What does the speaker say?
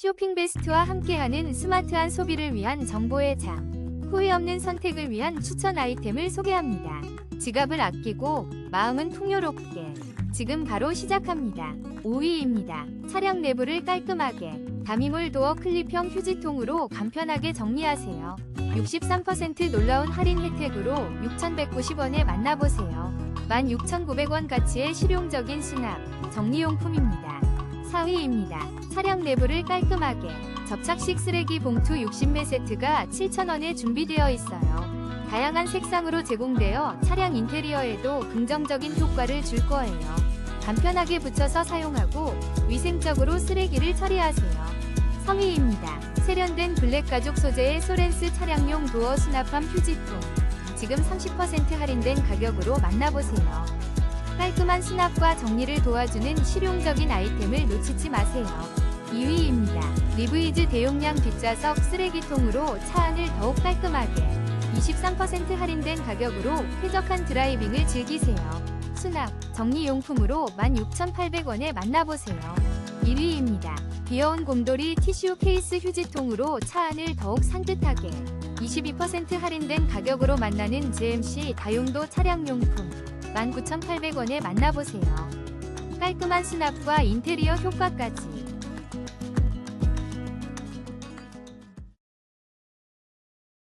쇼핑 베스트와 함께하는 스마트한 소비를 위한 정보의 장. 후회 없는 선택을 위한 추천 아이템을 소개합니다. 지갑을 아끼고 마음은 풍요롭게. 지금 바로 시작합니다. 5위입니다. 차량 내부를 깔끔하게. 다미몰 도어 클립형 휴지통으로 간편하게 정리하세요. 63% 놀라운 할인 혜택으로 6,190원에 만나보세요. 16,900원 가치의 실용적인 수납, 정리용품입니다. 4위입니다. 차량 내부를 깔끔하게. 접착식 쓰레기 봉투 60매 세트가 7,000원에 준비되어 있어요. 다양한 색상으로 제공되어 차량 인테리어에도 긍정적인 효과를 줄 거예요. 간편하게 붙여서 사용하고 위생적으로 쓰레기를 처리하세요. 3위입니다. 세련된 블랙 가죽 소재의 소렌스 차량용 도어 수납함 휴지통. 지금 30% 할인된 가격으로 만나보세요. 깔끔한 수납과 정리를 도와주는 실용적인 아이템을 놓치지 마세요. 2위입니다. 리브이즈 대용량 뒷좌석 쓰레기통으로 차 안을 더욱 깔끔하게 23% 할인된 가격으로 쾌적한 드라이빙을 즐기세요. 수납, 정리용품으로 16,800원에 만나보세요. 1위입니다. 귀여운 곰돌이 티슈 케이스 휴지통으로 차 안을 더욱 산뜻하게 22% 할인된 가격으로 만나는 GMC 다용도 차량용품 19,800원에 만나보세요. 깔끔한 수납과 인테리어 효과까지